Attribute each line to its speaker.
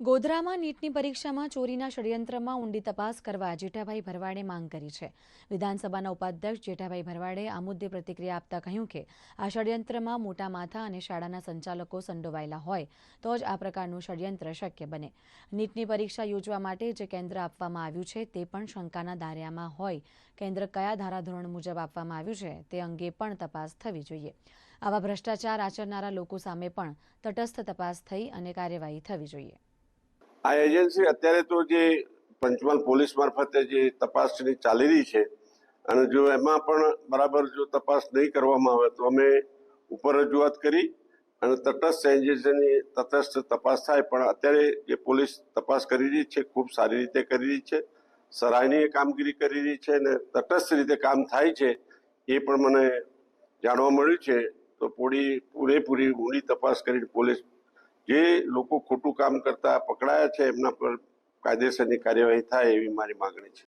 Speaker 1: ગોધરામાં નીટની પરીક્ષામાં ચોરીના ષડયંત્રમાં ઊંડી તપાસ કરવા જેઠાભાઈ ભરવાડે માંગ કરી છે. વિધાનસભાના ઉપાધ્યક્ષ જેઠાભાઈ ભરવાડે આ મુદ્દે પ્રતિક્રિયા આપતા કહ્યું કે, આ ષડયંત્રમાં મોટા માથા અને શાળાના સંચાલકો સંડોવાયેલા હોય, તો જ આ પ્રકારનું ષડયંત્ર શક્ય બને. નીટની પરીક્ષા યોજવા માટે જે કેન્દ્ર આપવામાં આવ્યું છે, તે પણ શંકાના દાયરામાં હોય. કેન્દ્ર કયા ધારાધોરણ મુજબ આપવામાં આવ્યું છે, તે અંગે પણ તપાસ થવી જોઈએ. આવા ભ્રષ્ટાચાર આચરનારા લોકો સામે પણ તટસ્થ તપાસ થઈ અને કાર્યવાહી થવી જોઈએ.
Speaker 2: આ એજન્સી અત્યારે તો જે પંચમહાલ પોલીસ મારફતે જે તપાસની ચાલી રહી છે, અને જો એમાં પણ બરાબર જો તપાસ નહીં કરવામાં આવે તો અમે ઉપર રજૂઆત કરી અને તટસ્થ એજન્સીની તટસ્થ તપાસ થાય, પણ અત્યારે જે પોલીસ તપાસ કરી રહી છે, ખૂબ સારી રીતે કરી રહી છે, સરાહનીય કામગીરી કરી રહી છે અને તટસ્થ રીતે કામ થાય છે એ પણ મને જાણવા મળ્યું છે. તો પૂરી પૂરેપૂરી ઊંડી તપાસ કરીને પોલીસ જે લોકો ખોટું કામ કરતા પકડાયા છે, એમના પર કાયદેસરની કાર્યવાહી થાય એવી મારી માંગણી છે.